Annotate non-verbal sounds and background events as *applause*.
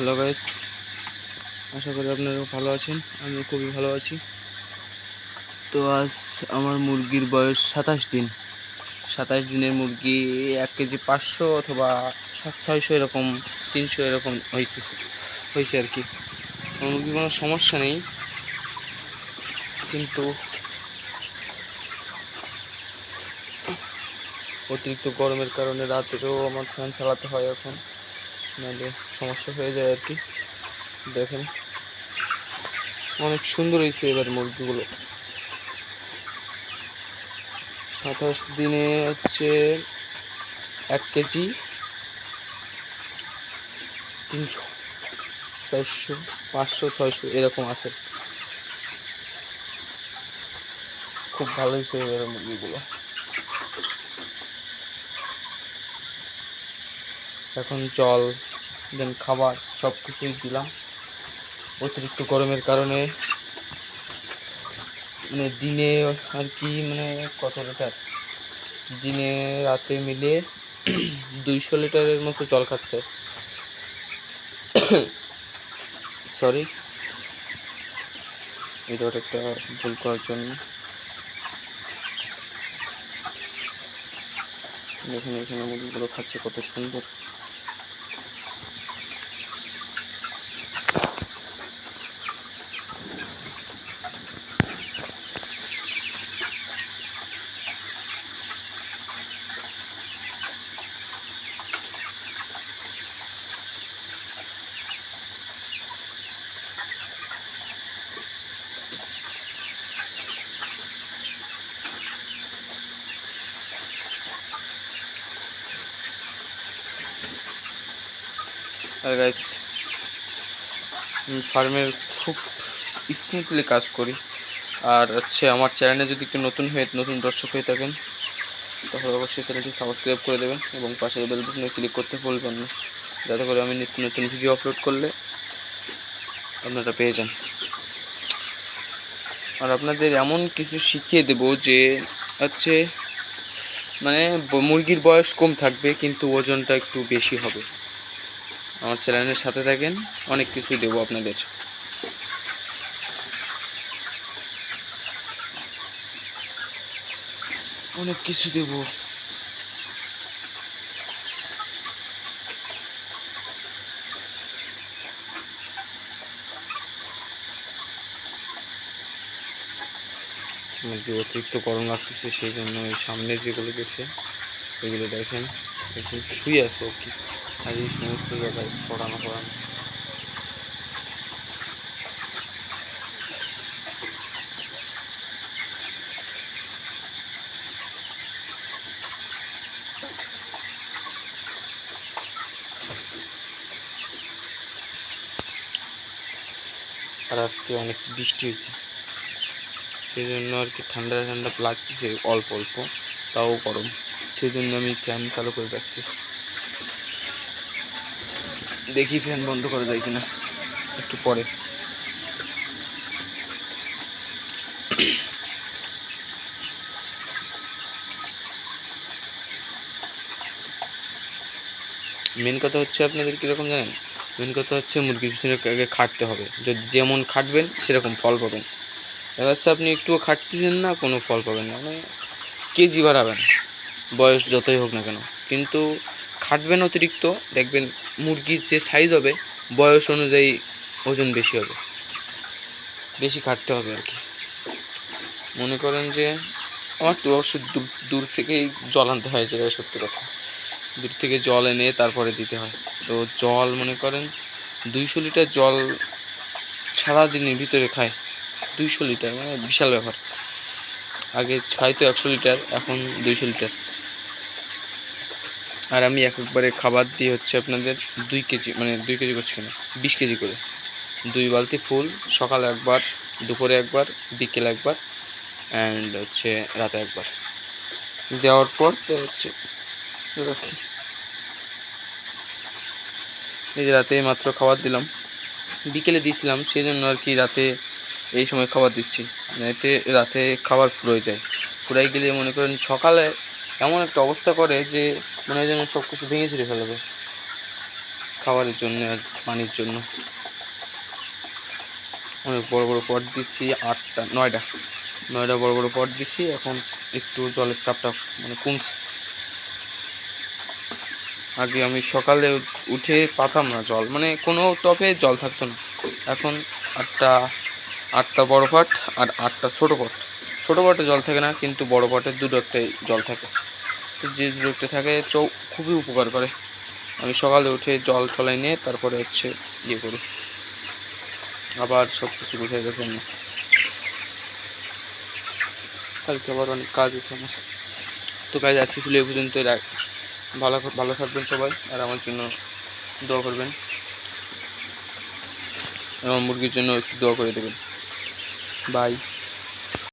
Hello guys আশা করি আপনারা ভালো আছেন। আমিও খুবই ভালো আছি। তো আজ আমার মুরগির বয়স সাতাশ দিন। সাতাশ দিনের মুরগি এক কেজি পাঁচশো অথবা সাত ছয়শো এরকম, তিনশো এরকম হইতেছে হয়েছে আর কি। মুরগির কোনো সমস্যা নেই। কিন্তু অতিরিক্ত গরমের কারণে রাতেরও আমার ফ্যান চালাতে হয় এখন। নাহলে সমস্যা হয়ে যায় আর কি। দেখেন, অনেক সুন্দর হয়েছে এবার মুরগিগুলো। সাতাশ দিনে হচ্ছে এক কেজি তিনশো, চারশো, পাঁচশো, ছয়শো এরকম আছে। খুব ভালো হয়েছে এবার মুরগিগুলো। এখন জল দেন খাবার সব কিছুই দিলাম। অতিরিক্ত গরমের কারণে মানে দিনে আর কি মানে কত লিটার দিনে রাতে মিলে *clears throat* দুইশো লিটারের মতো জল খাচ্ছে। *clears throat* সরি এটা একটা ভুল করার জন্য। দেখুন এখানে মুরগিগুলো খাচ্ছে কত সুন্দর। আর গাইস ফার্মের খুব স্মুথলি কাজ করি। আর হচ্ছে আমার চ্যানেলে যদি কেউ নতুন হয়ে, নতুন দর্শক হয়ে থাকেন, তাহলে অবশ্যই চ্যানেলটি সাবস্ক্রাইব করে দেবেন এবং পাশের বেল বাটনে ক্লিক করতে ভুলবেন না। যাতে করে আমি নিত্য নতুন ভিডিও আপলোড করলে আপনারা পেয়ে যান। আর আপনাদের এমন কিছু শিখিয়ে দেব যে হচ্ছে মানে মুরগির বয়স কম থাকবে, কিন্তু ওজনটা একটু বেশি হবে। আমার চ্যানেলের সাথে থাকেন, অনেক কিছুই দেবো আপনাদের। অনেক কিছু দেবো। অতিরিক্ত গরম লাগতেছে, সেই জন্য সামনে যেগুলো গেছে ওইগুলো দেখেন, শুয়ে আছে আর কি। এই সমস্ত জায়গায় ছড়ানো পড়ানো আর আজকে অনেক বৃষ্টি হয়েছে। সেই জন্য আর কি ঠান্ডা ঠান্ডা লাগতেছে অল্প অল্প, তাও গরম। সেই জন্য আমি ফ্যান চালু করে রাখছি। দেখি ফ্যান বন্ধ করা যায় কিনা। একটু পরে। মেন কথা হচ্ছে আপনাদের কীরকম জানেন? মেন কথা হচ্ছে মুরগির পিছনে আগে খাটতে হবে। যদি যেমন খাটবেন, সেরকম ফল পাবেন। দেখা যাচ্ছে আপনি একটুও খাটতেছেন না, কোনো ফল পাবেন না। মানে কেজি বাড়াবেন। বয়স যতই হোক না কেন। কিন্তু খাটবেন অতিরিক্ত, দেখবেন মুরগির যে সাইজ হবে, বয়স অনুযায়ী ওজন বেশি হবে। বেশি কাটতে হবে আর কি। মনে করেন যে, আমার তো অবশ্য দূর থেকেই জল আনতে হয় যেটা সত্যি কথা। দূর থেকে জল এনে তারপরে দিতে হয়। তো জল মনে করেন, দুইশো লিটার জল সারাদিনের ভিতরে খায়। দুইশো লিটার মানে বিশাল ব্যাপার। আগে খাইতো একশো লিটার, এখন দুইশো লিটার। আর আমি এক একবারে খাবার দিয়ে হচ্ছে আপনাদের দুই কেজি মানে দুই কেজি করছি কেন? বিশ কেজি করে। দুই বালতি ফুল, সকালে একবার, দুপুরে একবার, বিকেলে একবার অ্যান্ড হচ্ছে রাতে একবার। দেওয়ার পর তো হচ্ছে রাখি। এই যে রাতে মাত্র খাবার দিলাম। বিকেলে দিয়েছিলাম সেই জন্য আর কি রাতে এই সময় খাবার দিচ্ছি। এতে রাতে খাবার ফুরোয় যায়। ফুরাই গেলে মনে করেন সকালে এমন একটা অবস্থা করে যে মনে হয় যেন সব কিছু ভেঙে ছিঁড়ে ফেলবে। খাবারের জন্য আর পানির জন্য। অনেক বড় বড় পট দিচ্ছি, আটটা, নয়টা। নয়টা বড় বড় পট দিচ্ছি, এখন একটু জলের চাপটা মানে কমছে। আগে আমি সকালে উঠে পাতাম না জল মানে কোনো টপে জল থাকতো না। এখন আটটা আটটা বড় পট আর আটটা ছোটো পট। ছোটো পটে জল থাকে না, কিন্তু বড় পটে দুটো একটাই জল থাকে। যে রোগটা থাকে, চৌ খুবই উপকার করে। আমি সকালে উঠে জল টলাই নিয়ে তারপরে হচ্ছে ইয়ে করি। আবার সব কিছু গুছিয়ে গেছে আমি কালকে আবার অনেক কাজ আছে আমার। তো কাজ আজকে ছিল এই পর্যন্ত রাখ ভালো ভালো থাকবেন সবাই, আর আমার জন্য দোয়া করবেন। আমার মুরগির জন্য একটু দোয়া করে দেবেন। বাই